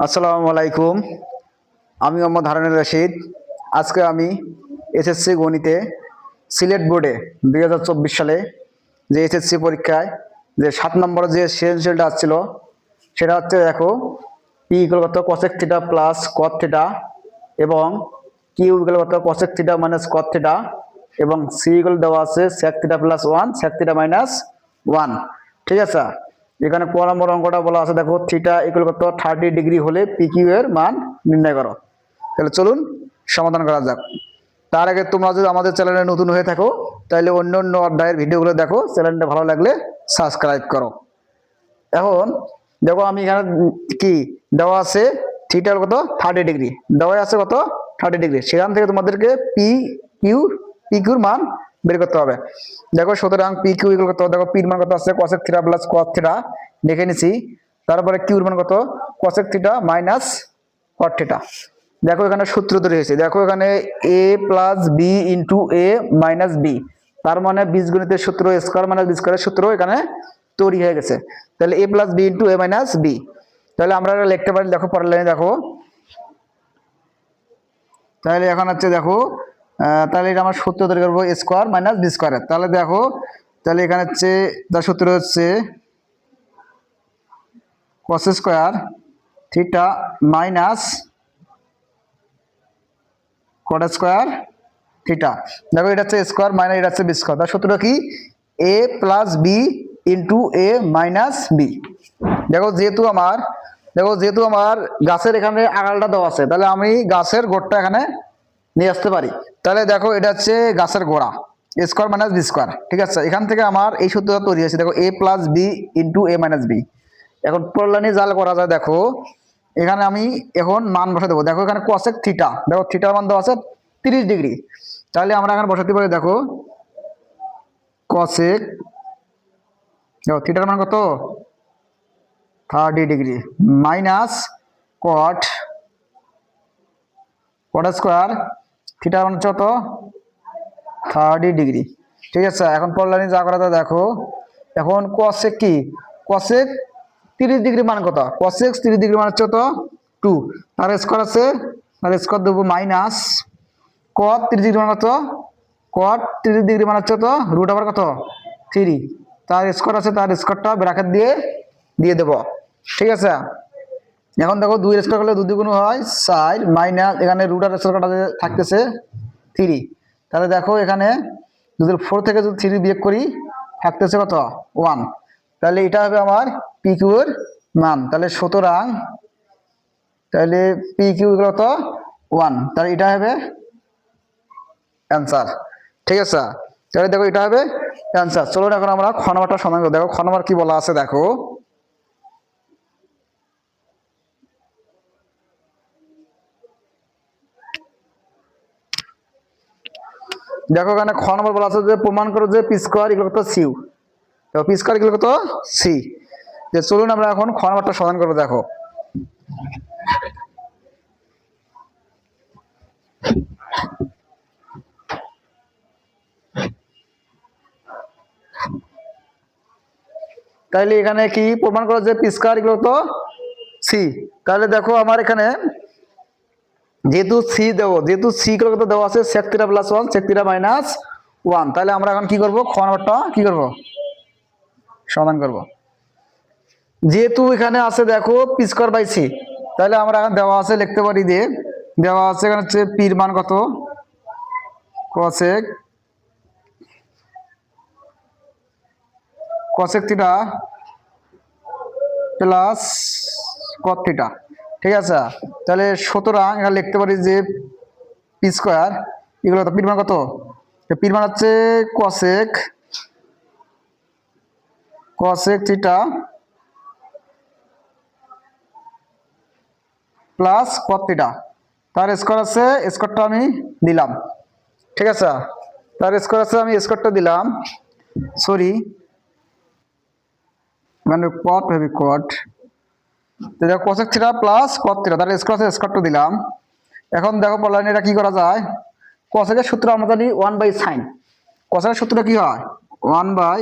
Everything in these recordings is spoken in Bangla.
আসসালামু আলাইকুম। আমি মোহাম্মদ হারানুর রশিদ। আজকে আমি এসএসসি গণিতে সিলেট বোর্ডে দু হাজার চব্বিশ সালে যে এসএসসি পরীক্ষায় যে সাত নম্বরের যে সৃজনশীলটা আসছিল, সেটা হচ্ছে দেখো পি ইকুয়াল কত cosec theta plus cot theta এবং কিউ ইকুয়াল কত cosec theta minus cot theta এবং সি ইকুয়াল দেওয়া আছে sec theta plus one sec theta minus one ঠিক আছে? এখানে ক নম্বর অঙ্কটা বলা আছে, দেখো থিটা ইকুয়াল কত? থার্টি ডিগ্রি হলে পি কিউ এর মান নির্ণয় করো। তাহলে চলুন সমাধান করা যাক। তার আগে তোমরা যদি আমাদের চ্যানেলে নতুন হয়ে থাকো, তাহলে অন্য অন্য অধ্যায়ের ভিডিওগুলো দেখো চ্যানেলটা ভালো লাগলে সাবস্ক্রাইব করো। এখন দেখো, আমি এখানে কি? দেওয়া আছে থিটার কত? থার্টি ডিগ্রি দেওয়া আছে কত? থার্টি ডিগ্রি সেখান থেকে তোমাদেরকে পি কিউ পি কিউর মান বের করতে হবে। দেখো, সুতরাং পি কিউ ইকুয়াল কত? দেখো পির মান কত আছে? Cosec theta plus cos theta দেখে নিছি। তারপরে কিউর মান কত? Cosec theta minus cot theta দেখো, এখানে সূত্র তৈরি হয়েছে। দেখো, এখানে A plus B into A minus B তার মানে বীজগণিতের সূত্র স্কোয়ার মাইনাস বি সূত্র এখানে তৈরি হয়ে গেছে। তাহলে A plus B into A minus B তাহলে আমরা লিখতে পারি। দেখো, পরের লাইনে দেখো। তাহলে এখন হচ্ছে, দেখো তাহলে এটা আমার সূত্র তৈরি করব স্কোয়ার মাইনাস বি স্কোয়ারের তাহলে দেখো, তাহলে এখানে হচ্ছে তার সূত্র হচ্ছে cos square theta minus cot square theta দেখো, এটা হচ্ছে স্কোয়ার মাইনাস এটা হচ্ছে বি স্কোয়ার তার সূত্র কি? A plus B into A minus B দেখো, যেহেতু আমার, দেখো, যেহেতু আমার গাছের এখানে আগালটা দেওয়া আছে, তাহলে আমি গাছের গোড়টা এখানে নিয়ে আসতে পারি। তাহলে দেখো এটা হচ্ছে গাছের গোড়া স্কোয়ার মাইনাস বি স্কোয়ার ঠিক আছে? এখান থেকে আমার এই সূত্রটা তৈরি হয়েছে। দেখো A plus B into A minus B এখন পড়লানি জাল করা যায়, দেখো। এখানে আমি এখন মান বসে দেবো। দেখো, এখানে কসেক থিটা দেখো থিটার মান দেওয়া আছে তিরিশ ডিগ্রি। তাহলে আমরা এখানে বসাতে পারি, দেখো কসেক দেখো থিটার মান কত? Thirty degree. Minus cot cot square থিটার মান কত? Thirty degree. ঠিক আছে, এখন পড়লানি যা করা দেখো। এখন কসেক কি? কসেক তিরিশ ডিগ্রি মান কত? কসেক তিরিশ ডিগ্রি মান হচ্ছে কত? টু তার স্কোয়ার আছে তার স্কোয়ার দেবো মাইনাস কট তিরিশ ডিগ্রি মান কত? কট তিরিশ ডিগ্রি মান হচ্ছে কত? রুট আবার কত? থ্রি তার স্কোয়ার আছে তার স্কোয়ারটা ব্র্যাকেট দিয়ে দিয়ে দেবো। ঠিক আছে? এখন দেখো দুই স্কোয়ার করলে দুই দুগুণ হয় সাইড মাইনাস এখানে রুটার স্কোয়ারটা থাকতেছে থ্রি তাহলে দেখো এখানে যদি ফোর থেকে যদি থ্রি বিয়োগ করি, থাকতেছে কত? ওয়ান তাহলে এটা হবে আমার পি কিউর মান। তাহলে সুতরাং তাহলে পি কিউ কত? ওয়ান তাহলে এটা হবে অ্যান্সার ঠিক আছে? তাহলে দেখো এটা হবে অ্যান্সার চলুন এখন আমরা খ নম্বরটা সমাধান দেখো। খ নম্বর কি বলা আছে দেখো। দেখো এখানে খ নম্বর বলা আছে যে, প্রমাণ করো যে পি স্কোয়ার এগুলো কত সিউ তো পি স্কোয়ার এগুলো কত সি যে, চলুন আমরা এখন খ নম্বরটা সমাধান করব, দেখো। তাইলে এখানে কি? প্রমাণ করো যে পি স্কোয়ার এগুলো তো সি তাহলে দেখো আমার এখানে যেহেতু সি দেবো, যেহেতু সি কত দেওয়া আছে? Sec theta plus one sec theta minus one তাহলে আমরা এখন কি করব? খ নম্বরটা কি করব? সমাধান করব। যেহেতু এখানে আছে দেখো পি স্কোয়ার বাই সি তাহলে আমরা এখন দেওয়া আছে লিখতে পারি যে, দেওয়া আছে এখানে হচ্ছে পির মান কত? Cosec cosec theta plus cot theta ঠিক আছে? তাহলে সুতরাং এখানে লিখতে পারি যে পি স্কোয়ার এগুলো তো পির মান কত? পির মান হচ্ছে cosec cosec theta plus cot theta তার স্কোয়ার আছে স্কোয়ারটা আমি দিলাম ঠিক আছে? তার স্কোয়ার আছে, আমি স্কোয়ারটা দিলাম। সরি মানে কট হবে কট দেখো cosec theta plus cot theta তাহলে স্কোয়ার আছে স্কোয়ারটা দিলাম। এখন দেখো পড়লেন এটা কি করা যায়? কোসেকের সূত্র আমরা জানি ওয়ান বাই সাইন কোসেকের সূত্রটা কি হয়? ওয়ান বাই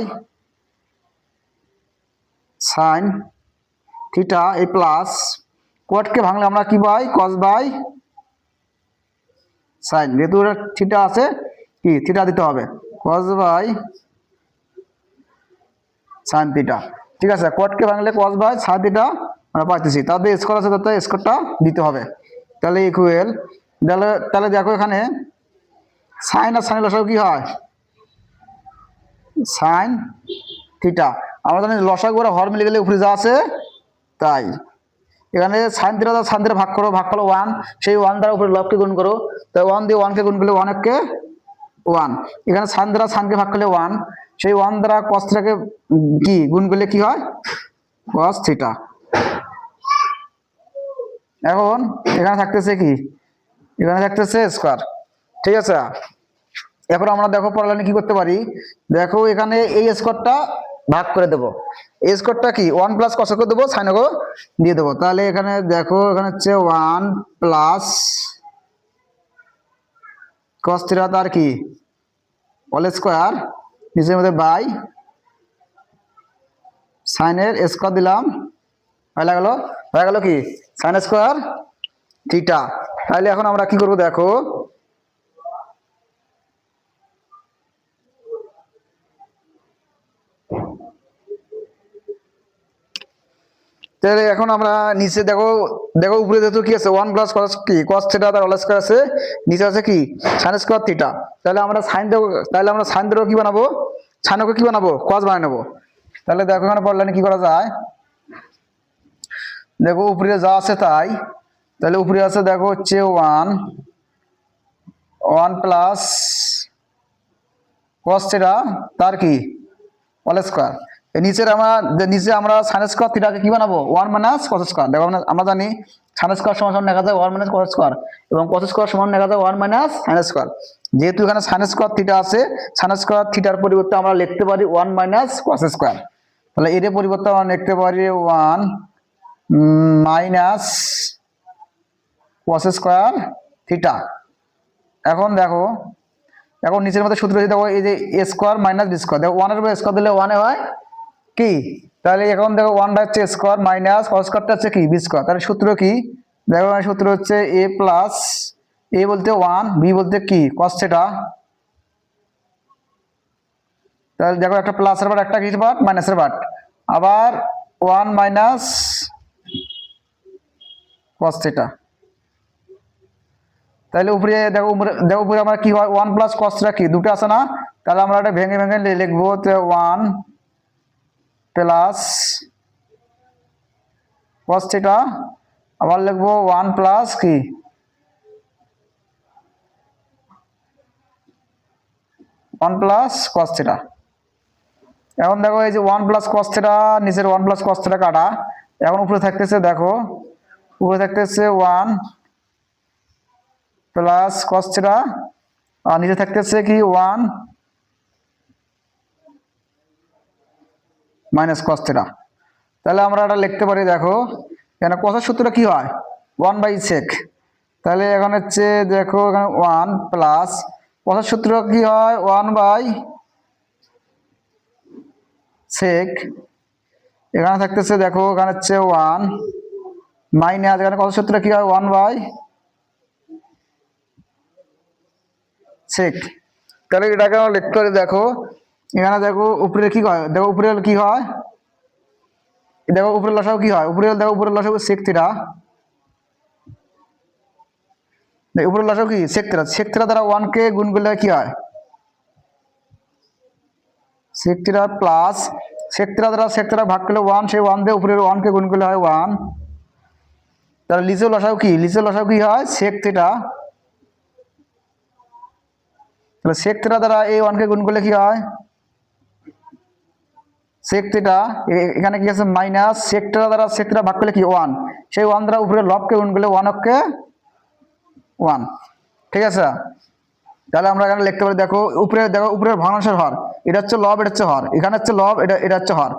সাইন থিটা এই প্লাস কোটকে ভাঙলে আমরা কি পাই? কস বাই সাইন যেহেতু থিটা আছে, কি? থিটা দিতে হবে। কস বাই সাইন থিটা ঠিক আছে? কোটকে ভাঙলে কস বাই সাইন থিটা আমরা পাইতেছি। তাদের স্কোর আছে, তাতে স্কোরটা দিতে হবে। তাহলে ইকুয়েল তাহলে তাহলে দেখো এখানে সাইন আর সাইন লসাগু কি হয়? সাইন থিটা আমরা জানি লসাগু আর হর মিলে গেলে উপরে যা আছে, তাই। এখানে সাইন থিটা সাইন থিটা ভাগ করো ভাগ করো ওয়ান সেই ওয়ান দ্বারা উপরে লবকে গুণ করো। তাই ওয়ান দিয়ে ওয়ানকে গুণ করলে ওয়ান এককে ওয়ান এখানে সাইন দ্বারা সাইনকে ভাগ করলে ওয়ান সেই ওয়ান দ্বারা কস থিটাকে কি গুণ করলে কি হয়? কস থিটা এখন এখানে থাকতেছে কি? এখানে থাকতেছে স্কোয়ার ঠিক আছে? এখন আমরা দেখো পড়ালে কি করতে পারি? দেখো এখানে এই স্কোয়ারটা ভাগ করে দেবো। এই স্কোয়ারটা কি? ওয়ান প্লাস কষকে দেবো সাইনকে দিয়ে দেবো। তাহলে এখানে দেখো, এখানে হচ্ছে ওয়ান প্লাস কস থিটা তার কি? অল স্কোয়ার নিচের মধ্যে বাই সাইনের স্কোয়ার দিলাম। হয়ে গেল হয়ে গেল কি? সাইন স্কোয়ার থিটা তাহলে এখন আমরা কি করব দেখো? এখন আমরা নিচে দেখো দেখো উপরে যেহেতু কি আছে? ওয়ান প্লাস কস কি? কস থিটা আছে। নিচে আছে কি? সাইন স্কোয়ার থিটা তাহলে আমরা সাইন দেবো, তাহলে আমরা সাইন দেবো কি বানাবো? সাইনকে কি বানাবো? কস বানিয়ে নেব। তাহলে দেখো এখানে পড়লে কি করা যায়? দেখো উপরে যা আছে তাই। তাহলে উপরে আছে দেখো হচ্ছে ওয়ান ওয়ান প্লাস কস তার কি? অল স্কোয়ার নিচের আমরা নিচে আমরা সাইন স্কোয়ার থিটাকে কি বানাবো? ওয়ান মাইনাস কস স্কোয়ার দেখো আমরা আমরা জানি সাইন স্কোয়ার সমান সমান দেখা যায় ওয়ান মাইনাস কস স্কোয়ার এবং কস স্কোয়ার সমান দেখা যায় ওয়ান মাইনাস সাইন স্কোয়ার যেহেতু এখানে সাইন স্কোয়ার থিটা আছে সাইন স্কোয়ার থিটার পরিবর্তে আমরা লিখতে পারি ওয়ান মাইনাস কস স্কোয়ার তাহলে এর পরিবর্তে আমরা লিখতে পারি one minus cos square theta. এখন দেখো, এখন নিচের মধ্যে সূত্র দেখো, এই যে A square minus B square, দেখো ওয়ানের উপর স্কোয়ার দিলে ওয়ানে হয় কি? তাহলে এখন দেখো ওয়ানটা হচ্ছে স্কোয়ার মাইনাস কস স্কোয়ারটা হচ্ছে কি? B square. তাহলে সূত্র কি? দেখো সূত্র হচ্ছে এ প্লাস এ বলতে ওয়ান বি বলতে কি? কস থিটা তাহলে দেখো একটা প্লাসের বাট একটা কিসের বাট মাইনাসের বাট আবার ওয়ান মাইনাস কস থিটা তাহলে উপরে দেখো দেখো উপরে আমরা কি হয় ওয়ান প্লাস কসটা কি দুটো আছে না? তাহলে আমরা এটা ভেঙে ভেঙে লিখব ওয়ান প্লাস কস থিটা আবার লিখব ওয়ান প্লাস কি? ওয়ান প্লাস কস থিটা এখন দেখো এই যে ওয়ান প্লাস কস থিটা নিচের ওয়ান প্লাস কস থিটা কাটা। এখন উপরে থাকতেছে, দেখো উপরে থাকতেছে ওয়ান প্লাস কস আর নিচে থাকতেছে কি ওয়ান মাইনাস কস তাহলে আমরা এটা লিখতে পারি, দেখো, এখানে কসের সূত্রটা কি হয়? ওয়ান বাই সেক তাহলে এখন হচ্ছে, দেখো, এখানে ওয়ান প্লাস কসের সূত্র কি হয়? ওয়ান বাই সেক এখানে থাকতেছে, দেখো, এখানে হচ্ছে ওয়ান মাইনাস এখানে কত সূত্র কি হয়? ওয়ান বাই সেক তাহলে এটাকে আমরা লিখতে পারি দেখো। এখানে দেখো উপরে কি হয়? দেখো উপরে কি হয়? দেখো উপরে লসাও কি হয়? উপরে দেখো উপরে লসাও সেক থিটা উপরে লসাও কি? সেক থিটা সেক থিটা দ্বারা ওয়ান কে গুণ করলে কি হয়? Sec theta plus sec theta দ্বারা সেক থিটা ভাগ করলে ওয়ান সেই ওয়ান দিয়ে উপরের ওয়ান কে গুণ করলে হয় ওয়ান তাহলে লিচে লসাও কি? লিচে লসাও কি হয়? সেক থেটা তাহলে সেক থিটা দ্বারা এই ওয়ানকে গুণ করলে কি হয়? সেক থিটা এখানে কি আছে? মাইনাস সেক থিটা দ্বারা সেক থিটা ভাগ করলে কি? ওয়ান সেই ওয়ান দ্বারা উপরে লবকে গুণ করলে ওয়ান অফকে ওয়ান ঠিক আছে? তাহলে আমরা এখানে লিখতে পারি, দেখো, উপরে, দেখো, উপরের ভগ্নাংশের হর। এটা হচ্ছে লব এটা হচ্ছে হর। এখানে হচ্ছে লব এটা এটা হচ্ছে হর।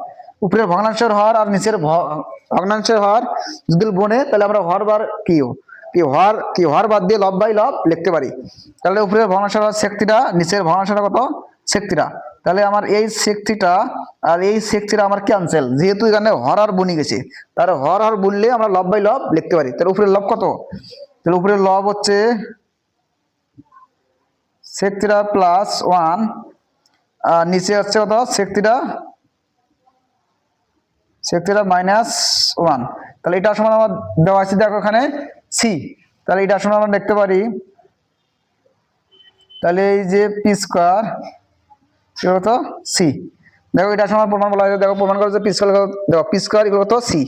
উপরের ভগ্নাংশের হর আর নিচের ভগ্নাংশের হর যদি বনে, তাহলে আমরা হর বার কি কি হর কি হর বাদ দিয়ে লব বাই লব লিখতে পারি। তাহলে উপরের ভগ্নাংশের হর শক্তিটা, নিচের ভগ্নাংশের কত? শক্তিটা। তাহলে আমার এই শক্তিটা আর এই শক্তিটা আমার ক্যান্সেল যেহেতু এখানে হর আর বনি গেছে, তাহলে হর হর বললে আমরা লব বাই লব লিখতে পারি। তাহলে উপরে লব কত? তাহলে উপরে লব হচ্ছে শক্তিটা প্লাস ওয়ান আর নিচে হচ্ছে কত? শক্তিটা শক্তিটা মাইনাস ওয়ান তাহলে এটা সমান আমার দেওয়া আছে, দেখো এখানে সি তাহলে এটা সমান আমরা দেখতে পারি। তাহলে এই যে পি স্কোয়ার কি হতো সি দেখো এটা সময় প্রমাণ বলা হয়েছে, দেখো প্রমাণ করা পি স্কোয়ার দেখো পি স্কোয়ার এগুলো হতো সি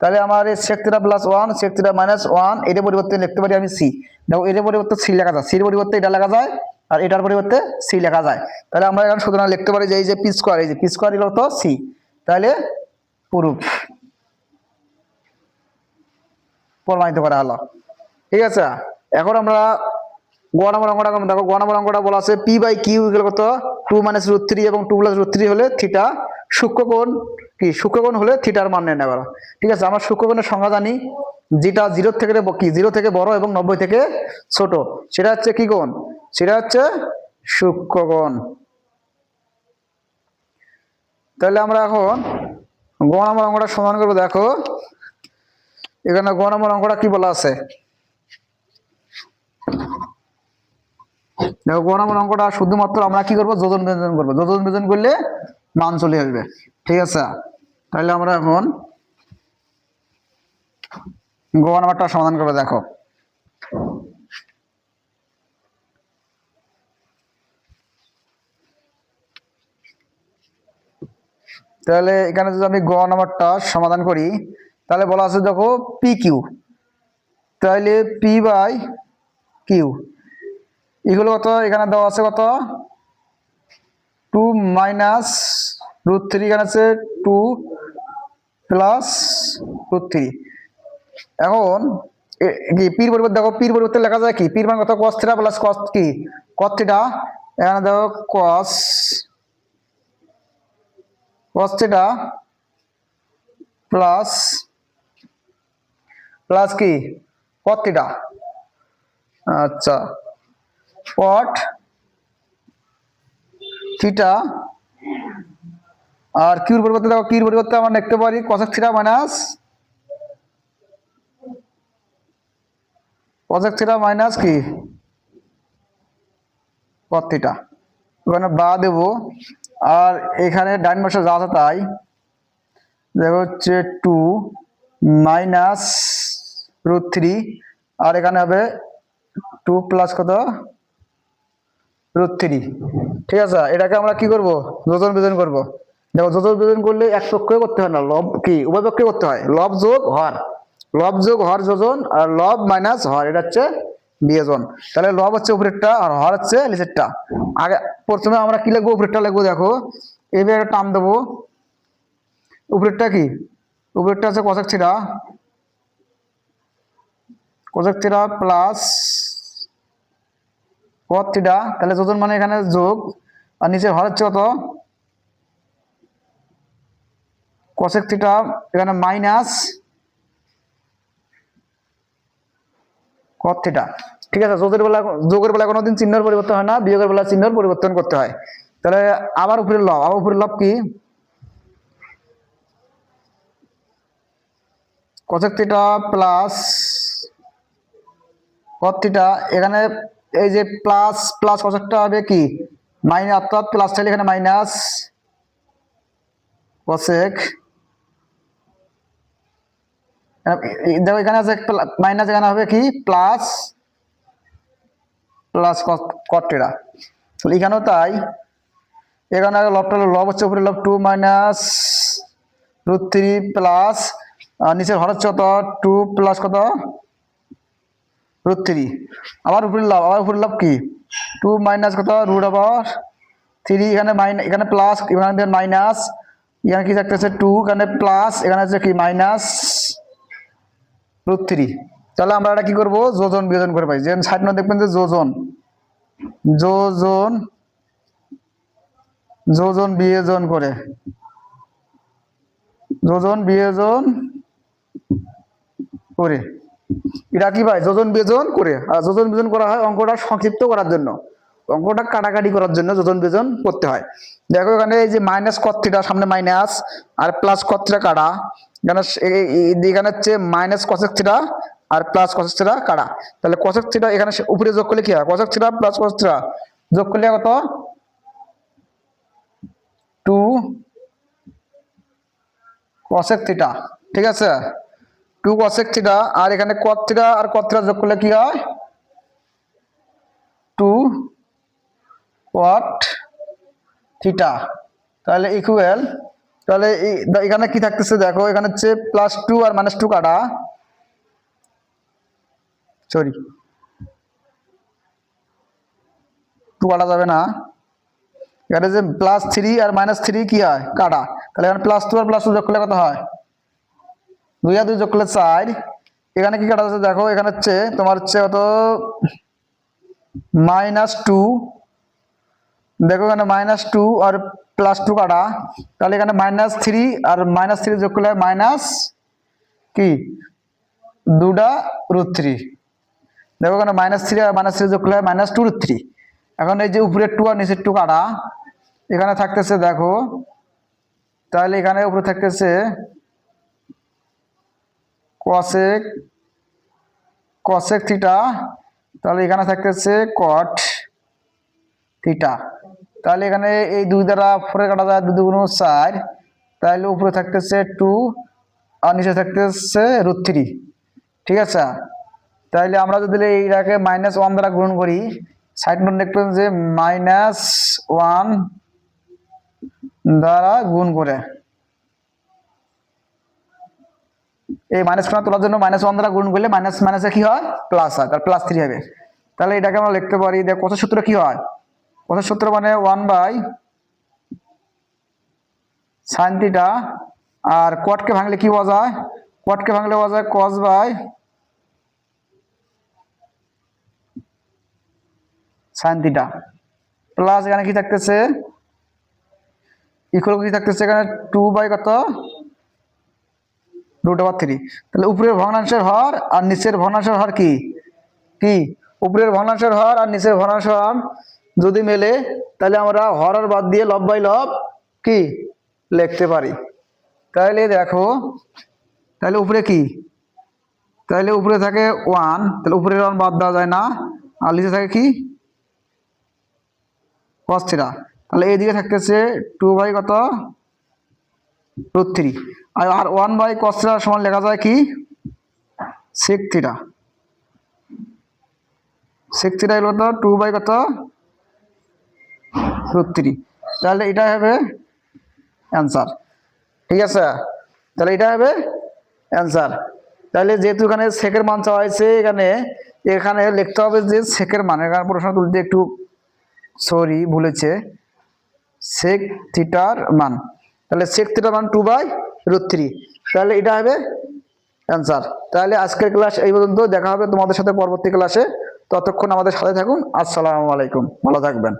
তাহলে আমার এই শক্তিটা প্লাস ওয়ান শক্তিটা মাইনাস ওয়ান এটার পরিবর্তে লিখতে পারি আমি সি দেখো এটার পরিবর্তে সি লেখা যায়। সির পরিবর্তে এটা লেখা যায়, আর এটার পরিবর্তে সি লেখা যায়। তাহলে আমরা এখানে সুতরাং লিখতে পারি যে এই যে পি স্কোয়ার এই যে পি স্কোয়ার এগুলো সি তাহলে প্রুফ। প্রমাণিত করা হলো। ঠিক আছে? এখন আমরা গ নম্বর অঙ্কটা দেখো, গ নম্বর অঙ্কটা বলা আছে পি বাই কিউ ইকুয়াল কত? টু মাইনাস রুট থ্রি এবং টু প্লাস রুট থ্রি হলে থিটা সূক্ষ্মকোণ কি? সূক্ষ্মকোণ হলে থিটার মান নির্ণয় করা। ঠিক আছে? আমরা সূক্ষ্মকোণের সংজ্ঞা জানি। যেটা জিরো থেকে কি? জিরো থেকে বড় এবং নব্বই থেকে ছোট। সেটা হচ্ছে কি কোণ? সেটা হচ্ছে সূক্ষ্মকোণ তাহলে আমরা এখন গ নম্বর অঙ্কটা সমান করব, দেখো। এখানে গ অঙ্কটা কি বলা আছে? দেখো গ অঙ্কটা শুধুমাত্র আমরা কি করব? যোজন বিয়োজন করব। যোজন বিয়োজন করলে মান চলে আসবে। ঠিক আছে? তাহলে আমরা এখন গ নম্বরটা সমাধান করব, দেখো। তাহলে এখানে যদি আমি গ নম্বরটা সমাধান করি, তাহলে বলা আছে দেখো পি কিউ তাহলে পি বাই কিউ এগুলো কত? এখানে দেওয়া আছে কত? টু মাইনাস রুট থ্রি এখানে আছে টু প্লাস রুট থ্রি এখন কি পির পরিবর্তে, দেখো পির পরিবর্তে লেখা যায় কি? পির মানে কত? কস থিটা প্লাস কস কি? কস থিটা এখানে দেখো cos cos theta plus plus কি? কস থিটা আচ্ছা কট থিটা আর কিউর পরিবর্তে দেখো কিউর পরিবর্তে আমরা লিখতে পারি cosec theta minus cosec theta minus কি? কট থিটা ওখানে বা দেব আর এখানে ডাইন পাশে যা আছে তাই, দেখো হচ্ছে টু মাইনাস রুট থ্রি আর এখানে হবে টু প্লাস কত? রুট থ্রি ঠিক আছে? এটাকে আমরা কি করব? যোজন বিজন করব। দেখো, যোজন বিজন করলে এক পক্ষে করতে হয় না, লব কি? উভয় পক্ষে করতে হয়। লব যোগ হর। লব যোগ হর যোজন আর লব মাইনাস হর, এটা হচ্ছে বিয়োজন। তাহলে লব হচ্ছে উপরেরটা আর হর হচ্ছে নিচেরটা। আগে প্রথমে আমরা কি লিখব? উপরেরটা লিখব, দেখো। এবার টান দেবো। উপরেরটা কি? উপরেরটা আছে কষাক ছিড়া cosec theta plus cot theta তাহলে যোজন মানে এখানে যোগ। আর নিচে হর হচ্ছে কত? কোসেক থিটা এখানে মাইনাস কট থিটা ঠিক আছে, যোগের বেলা যোগের বেলা কোনোদিন চিহ্নের পরিবর্তন হয় না, বিয়োগের বেলা চিহ্নের পরিবর্তন করতে হয়। তাহলে আবার উপরে লব, আবার উপরে লব কি? Cosec theta plus cot theta এখানে এই যে প্লাস প্লাস কসেকটা হবে কি? মাইনাস অর্থাৎ প্লাস থাকলে এখানে মাইনাস কসেক দেখো, এখানে আছে মাইনাস এখানে হবে কি? প্লাস প্লাস কট থিটা তাহলে এখানেও তাই। এখানে লবটা লব হচ্ছে উপরে লব two minus root three plus নিচের হর হচ্ছে কত? টু প্লাস কত? রুট থ্রি আবার উপরে লাভ আবার উপরে লাভ কি? টু মাইনাস কত? রুট আবার থ্রি এখানে মাইনাস এখানে প্লাস এখানে মাইনাস এখানে কি থাকতেছে? টু এখানে প্লাস এখানে হচ্ছে কি? মাইনাস রুট থ্রি তাহলে আমরা এটা কি করব? যোজন বিয়োজন করে পাই। যেমন সাইড নোট দেখবেন যে যোজন। যোজন যোজন বিয়োজন করে। যোজন বিয়োজন করে। এটা কি ভাই যোজন বিয়োজন করে। আর যোজন বিয়োজন করা হয় অঙ্কটা সংক্ষিপ্ত করার জন্য। অঙ্কটা কাটাকাটি করার জন্য যোজন বিজন করতে হয়। দেখো এখানে এই যে মাইনাস কত্রিটা সামনে মাইনাস আর প্লাস কত্রিটা কাটা। এখানে হচ্ছে মাইনাস কসেক থিটা আর প্লাস কসেক থিটা কাটা তাহলে কসেক থিটা এখানে উপরে যোগ করলে কি হয়? Cosec theta plus cosec theta যোগ করলে কত? টু কসেক থিটা ঠিক আছে? টু কসেক থিটা আর এখানে কট থিটা আর কট থিটা যোগ করলে কি হয়? টু ওয়াট থিটা তাহলে ইকুয়াল তাহলে এখানে কি থাকতেছে দেখো, এখানে হচ্ছে প্লাস টু আর মাইনাস টু কাটা। সরি টু কাটা যাবে না। এখানে যে প্লাস থ্রি আর মাইনাস থ্রি কি হয়? কাটা। তাহলে এখানে প্লাস টু আর প্লাস টু যোগ করলে কত হয়? দুই আর দুই যোগ করলে চার। এখানে কি কাটা যাচ্ছে দেখো, এখানে হচ্ছে তোমার হচ্ছে কত? মাইনাস টু দেখো এখানে মাইনাস টু আর প্লাস টু কাটা। তাহলে এখানে মাইনাস থ্রি আর মাইনাস থ্রি যোগ করলে মাইনাস কি? দুটা রুট থ্রি দেখো এখানে মাইনাস থ্রি আর মাইনাস থ্রি যোগ করলে মাইনাস টু রুট থ্রি এখন এই যে উপরের টু আর নিচের টু কাটা, এখানে থাকতেছে দেখো, তাহলে এখানে উপরে থাকতেছে কসেক কসেক থিটা তাহলে এখানে থাকতেছে কট থিটা তাহলে এখানে এই দুই দ্বারা ফোরে কাটা যায় দুই দুগুণ চার। তাহলে উপরে থাকতেছে টু আর নিচে থাকতেছে রুট থ্রি ঠিক আছে? তাহলে আমরা যদি এইটাকে মাইনাস ওয়ান দ্বারা গুণ করি সাইড নোট দেখবেন যে মাইনাস ওয়ান দ্বারা গুণ করে। এই মাইনাস খানা তোলার জন্য মাইনাস ওয়ান দ্বারা গুণ করলে মাইনাস মাইনাসে কি হয়? প্লাস হয় তার প্লাস থ্রি হবে। তাহলে এটাকে আমরা লিখতে পারি কত সূত্র কি হয়? সূত্র মানে ওয়ান বাই সাইন থিটা আর কোয়াটকে ভাঙলে কি পাওয়া যায়? কোয়াটকে ভাঙলে পাওয়া যায় cos by sine theta plus এখানে কি থাকতেছে? ইকুয়াল কি থাকতেছে? এখানে টু বাই কত? রুট ওভার থ্রি তাহলে উপরের ভগ্নাংশের হর আর নিচের ভগ্নাংশের হর কি? কি? উপরের ভগ্নাংশের হর আর নিচের ভগ্নাংশের হর যদি মেলে, তাহলে আমরা হর আর বাদ দিয়ে লব বাই লব কি? লিখতে পারি। তাহলে দেখো, তাহলে উপরে কি? তাহলে উপরে থাকে ওয়ান তাহলে উপরের ওয়ান বাদ দেওয়া যায় না। আর নিচে থাকে কি? কস থিটা তাহলে এইদিকে থাকতেছে টু বাই কত? রুট থ্রি আর আর ওয়ান বাই কস থিটার সমান লেখা যায় কি? সেক থিটা সেক থিটা হলো টু বাই কত? থ্রি তাহলে এটা হবে অ্যান্সার ঠিক আছে? তাহলে এটা হবে অ্যান্সার তাহলে যেহেতু এখানে সেকের মান চাওয়া হয়েছে, এখানে এখানে লিখতে হবে যে সেকের মান এখানে প্রশ্ন তুলতে একটু সরি ভুলেছে সেক থিটার মান। তাহলে সেক থিটার মান টু বাই রুট থ্রি তাহলে এটা হবে অ্যান্সার তাহলে আজকের ক্লাস এই পর্যন্ত। দেখা হবে তোমাদের সাথে পরবর্তী ক্লাসে ততক্ষণ আমাদের সাথে থাকুন। আসসালামু আলাইকুম। ভালো থাকবেন।